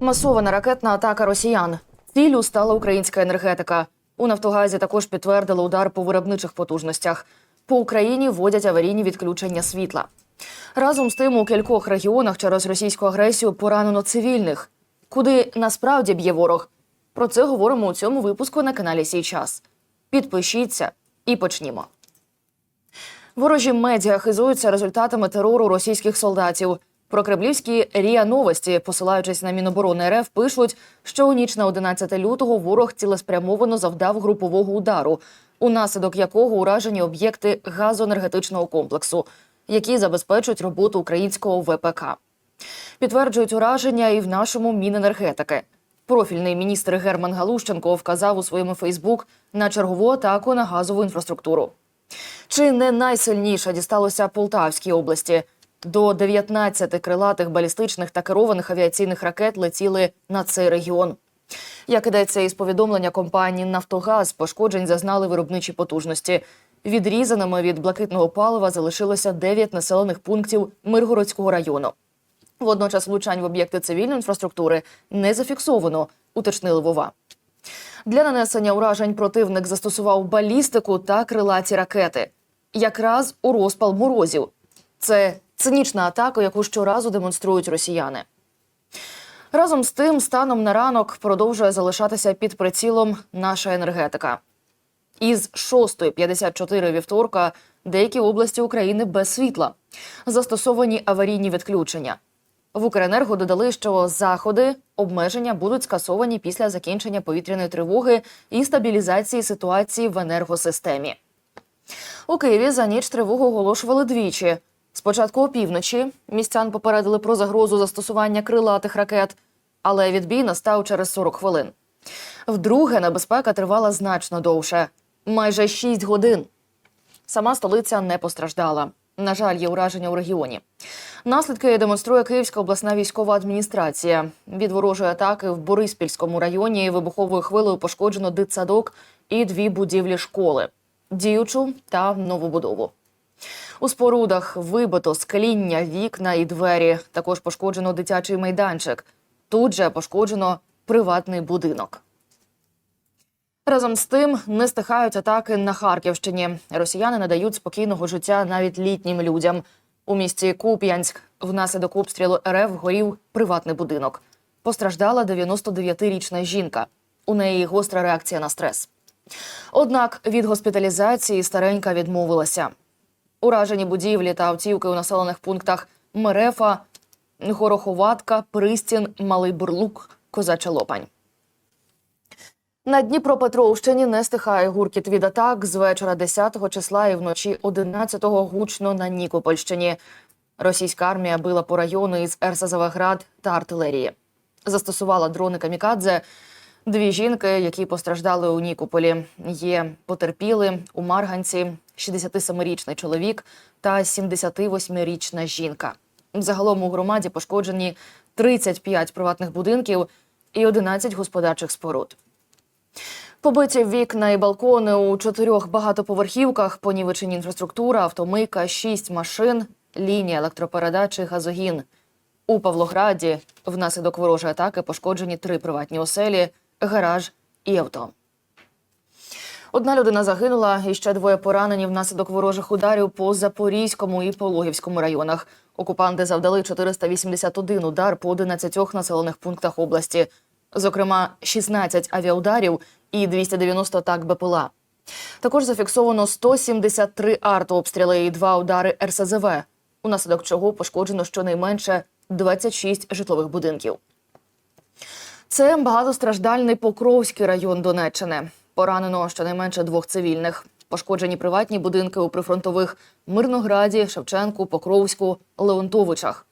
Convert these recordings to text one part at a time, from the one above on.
Масована ракетна атака росіян. Ціллю стала українська енергетика. У Нафтогазі також підтвердили удар по виробничих потужностях. По Україні вводять аварійні відключення світла. Разом з тим у кількох регіонах через російську агресію поранено цивільних. Куди насправді б'є ворог? Про це говоримо у цьому випуску на каналі Сій час. Підпишіться і почнімо. Ворожі медіа хизуються результатами терору російських солдатів. Про кремлівські ріа новості, посилаючись на Міноборони РФ, пишуть, що у ніч на 11 лютого ворог цілеспрямовано завдав групового удару, унаслідок якого уражені об'єкти газоенергетичного комплексу, які забезпечують роботу українського ВПК. Підтверджують ураження і в нашому Міненергетики. Профільний міністр Герман Галущенко вказав у своєму Фейсбук на чергову атаку на газову інфраструктуру. Чи не найсильніше дісталося Полтавській області? До 19 крилатих балістичних та керованих авіаційних ракет летіли на цей регіон. Як ідеться із повідомлення компанії Нафтогаз, пошкоджень зазнали виробничі потужності. Відрізаними від блакитного палива залишилося 9 населених пунктів Миргородського району. Водночас влучань в об'єкти цивільної інфраструктури не зафіксовано, уточнили Вова. Для нанесення уражень противник застосував балістику та крилаті ракети, якраз у розпал морозів. Це цинічна атака, яку щоразу демонструють росіяни. Разом з тим, станом на ранок продовжує залишатися під прицілом наша енергетика. Із 6.54 вівторка деякі області України без світла. Застосовані аварійні відключення. В Укренерго додали, що заходи обмеження будуть скасовані після закінчення повітряної тривоги і стабілізації ситуації в енергосистемі. У Києві за ніч тривогу оголошували двічі. Спочатку опівночі містян попередили про загрозу застосування крилатих ракет, але відбій настав через 40 хвилин. Вдруге небезпека тривала значно довше майже 6 годин. Сама столиця не постраждала. На жаль, є ураження у регіоні. Наслідки демонструє Київська обласна військова адміністрація. Від ворожої атаки в Бориспільському районі вибуховою хвилею пошкоджено дитсадок і дві будівлі школи діючу та новобудову. У спорудах вибито скління, вікна і двері. Також пошкоджено дитячий майданчик. Тут же пошкоджено приватний будинок. Разом з тим не стихають атаки на Харківщині. Росіяни не дають спокійного життя навіть літнім людям. У місті Куп'янськ внаслідок обстрілу РФ горів приватний будинок. Постраждала 99-річна жінка. У неї гостра реакція на стрес. Однак від госпіталізації старенька відмовилася. Уражені будівлі та автівки у населених пунктах Мерефа, Гороховатка, Пристін, Малий Бурлук, Козача Лопань. На Дніпропетровщині не стихає гуркіт від атак з вечора 10-го числа і вночі 11-го гучно на Нікопольщині. Російська армія била по району із РСЗВ-град та артилерії. Застосувала дрони камікадзе. Дві жінки, які постраждали у Нікополі, є потерпіли у Марганці 67-річний чоловік та 78-річна жінка. Загалом у громаді пошкоджені 35 приватних будинків і 11 господарчих споруд. Побиті вікна і балкони у чотирьох багатоповерхівках, понівечені інфраструктура, автомийка, шість машин, лінія електропередачі, газогін. У Павлограді внаслідок ворожої атаки пошкоджені три приватні оселі, гараж і авто. Одна людина загинула, і ще двоє поранені внаслідок ворожих ударів по Запорізькому і Пологівському районах. Окупанти завдали 481 удар по 11 населених пунктах області, зокрема 16 авіаударів і 290 атак БПЛА. Також зафіксовано 173 артобстріли і два удари РСЗВ, унаслідок чого пошкоджено щонайменше 26 житлових будинків. Це багатостраждальний Покровський район Донеччини. Поранено щонайменше двох цивільних. Пошкоджені приватні будинки у прифронтових Мирнограді, Шевченку, Покровську, Леонтовичах.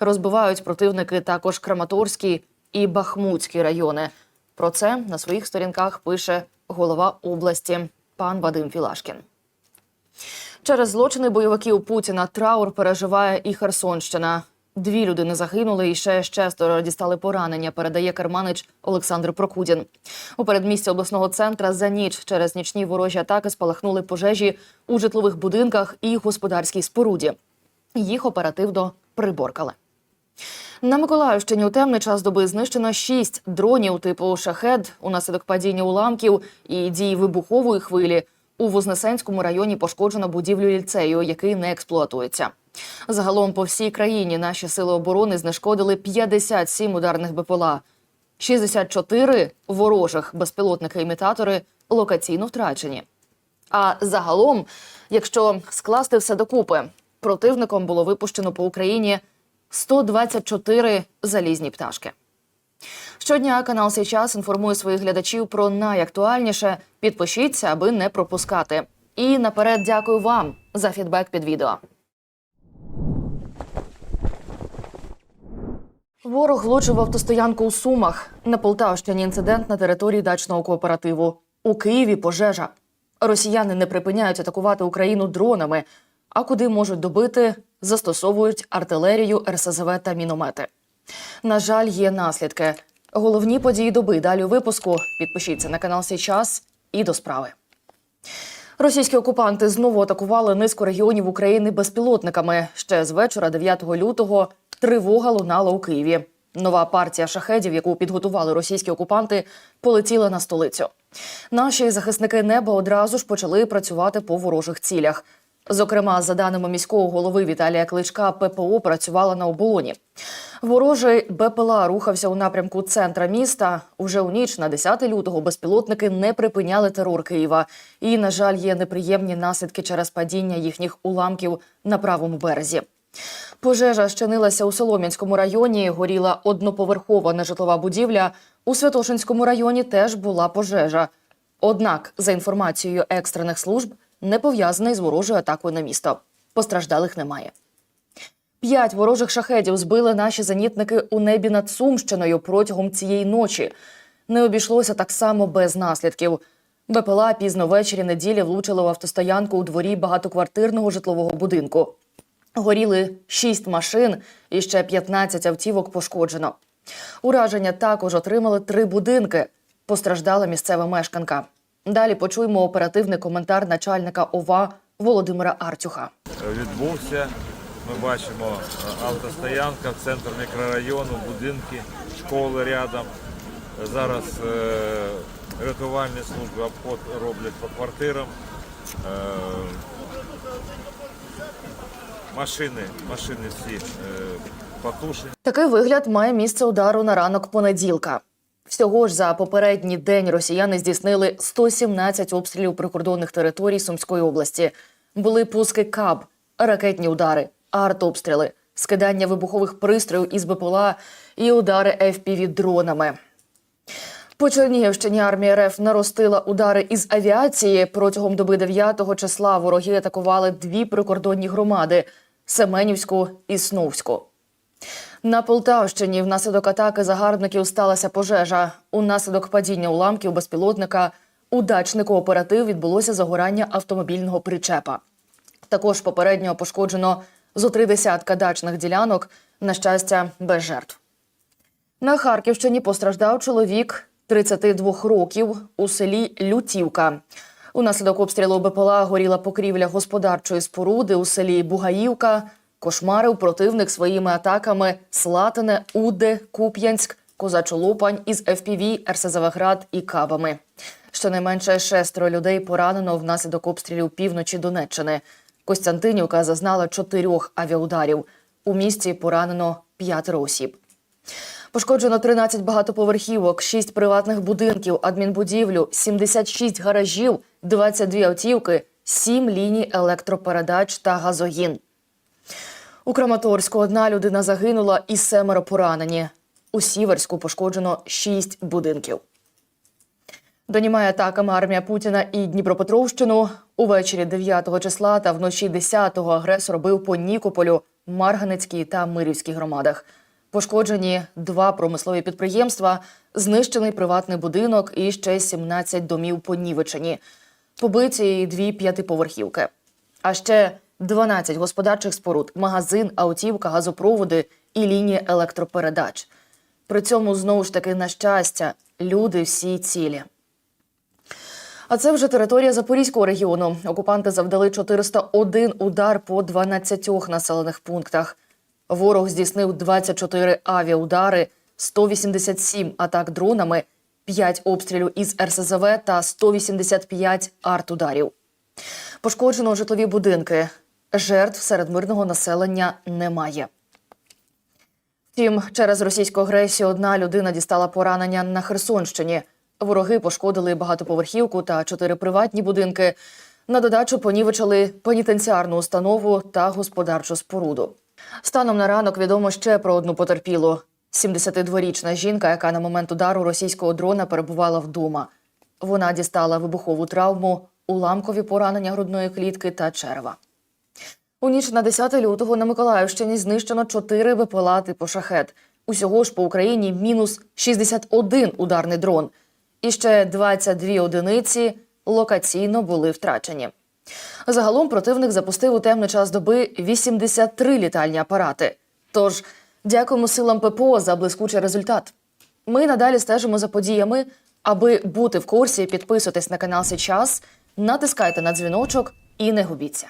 Розбивають противники також Краматорський і Бахмутський райони. Про це на своїх сторінках пише голова області пан Вадим Філашкін. Через злочини бойовиків Путіна траур переживає і Херсонщина. Дві людини загинули, і ще шестеро дістали поранення. Передає керманич Олександр Прокудін. У передмісті обласного центра за ніч через нічні ворожі атаки спалахнули пожежі у житлових будинках і господарській споруді. Їх оперативно приборкали. На Миколаївщині у темний час доби знищено шість дронів типу шахед унаслідок падіння уламків і дії вибухової хвилі. У Вознесенському районі пошкоджено будівлю ліцею, який не експлуатується. Загалом по всій країні наші сили оборони знешкодили 57 ударних БПЛА, 64 ворожих безпілотники-імітатори локаційно втрачені. А загалом, якщо скласти все докупи, противником було випущено по Україні 124 залізні пташки. Щодня канал «Сей час інформує своїх глядачів про найактуальніше. Підпишіться, аби не пропускати. І наперед дякую вам за фідбек під відео. Ворог влучив автостоянку у Сумах. На Полтавщині інцидент на території дачного кооперативу. У Києві пожежа. Росіяни не припиняють атакувати Україну дронами. А куди можуть добити, застосовують артилерію, РСЗВ та міномети. На жаль, є наслідки. Головні події доби далі у випуску. Підпишіться на канал «Сей час» і до справи. Російські окупанти знову атакували низку регіонів України безпілотниками. Ще з вечора, 9 лютого, тривога лунала у Києві. Нова партія шахедів, яку підготували російські окупанти, полетіла на столицю. Наші захисники неба одразу ж почали працювати по ворожих цілях. Зокрема, за даними міського голови Віталія Кличка, ППО працювала на оболоні. Ворожий БПЛА рухався у напрямку центра міста. Уже у ніч на 10 лютого безпілотники не припиняли терор Києва. І, на жаль, є неприємні наслідки через падіння їхніх уламків на правому березі. Пожежа щинилася у Солом'янському районі. Горіла одноповерхова нежитлова будівля. У Святошинському районі теж була пожежа. Однак, за інформацією екстрених служб, не пов'язаний з ворожою атакою на місто. Постраждалих немає. П'ять ворожих шахедів збили наші зенітники у небі над Сумщиною протягом цієї ночі. Не обійшлося так само без наслідків. БПЛА пізно ввечері неділі влучили в автостоянку у дворі багатоквартирного житлового будинку. Горіли шість машин і ще 15 автівок пошкоджено. Ураження також отримали три будинки. Постраждала місцева мешканка. Далі почуємо оперативний коментар начальника ОВА Володимира Артюха. відбувся. Ми бачимо е, автостоянка, центр мікрорайону, будинки, школи рядом. Зараз е, рятувальні служби обход роблять по квартирам. Машини, машини всі е, потушені. Такий вигляд має місце удару на ранок понеділка. Всього ж за попередній день росіяни здійснили 117 обстрілів прикордонних територій Сумської області. Були пуски КАБ, ракетні удари, артобстріли, скидання вибухових пристроїв із БПЛА і удари fpv дронами. По Чернігівщині армія РФ наростила удари із авіації. Протягом доби 9 числа вороги атакували дві прикордонні громади Семенівську і Сновську. На Полтавщині внаслідок атаки загарбників сталася пожежа. Унаслідок падіння уламків безпілотника у дачнику оператив відбулося загорання автомобільного причепа. Також попередньо пошкоджено зо три десятка дачних ділянок, на щастя, без жертв. На Харківщині постраждав чоловік 32 років у селі Лютівка. Унаслідок обстрілу БПЛА горіла покрівля господарчої споруди у селі Бугаївка. Кошмарив противник своїми атаками Слатине, Уде, Куп'янськ, Козачолопань із ФПВ, РСЗВ «Град» і кабами. Щонайменше шестеро людей поранено внаслідок обстрілів півночі Донеччини. Костянтинівка зазнала чотирьох авіаударів. У місті поранено п'ятеро осіб. Пошкоджено 13 багатоповерхівок, 6 приватних будинків, адмінбудівлю, 76 гаражів, 22 автівки, 7 ліній електропередач та газогін. У Краматорську одна людина загинула і семеро поранені. У Сіверську пошкоджено 6 будинків. Донімає атаками армія Путіна і Дніпропетровщину. Увечері 9 числа та вночі 10-го агресор бив по Нікополю, Марганецькій та Мирівській громадах. Пошкоджені два промислові підприємства, знищений приватний будинок і ще 17 домів понівечені. Побиті дві п'ятиповерхівки. А ще 12 господарчих споруд, магазин, аутівка, газопроводи і лінії електропередач. При цьому знову ж таки на щастя, люди всі цілі. А це вже територія Запорізького регіону. Окупанти завдали 401 удар по 12 населених пунктах. Ворог здійснив 24 авіаудари, 187 атак дронами, 5 обстрілів із РСЗВ та 185 артударів. Пошкоджено житлові будинки. Жертв серед мирного населення немає. Втім, через російську агресію одна людина дістала поранення на Херсонщині. Вороги пошкодили багатоповерхівку та чотири приватні будинки. На додачу понівечили пенітенціарну установу та господарчу споруду. Станом на ранок відомо ще про одну потерпілу. 72-річна жінка, яка на момент удару російського дрона перебувала вдома. Вона дістала вибухову травму, уламкові поранення грудної клітки та черва. У ніч на 10 лютого на Миколаївщині знищено 4 БПЛА типу шахет. Усього ж по Україні мінус 61 ударний дрон. І ще 22 одиниці локаційно були втрачені. Загалом противник запустив у темний час доби 83 літальні апарати. Тож дякуємо силам ППО за блискучий результат. Ми надалі стежимо за подіями. Аби бути в курсі, підписуйтесь на канал Сейчас, натискайте на дзвіночок і не губіться.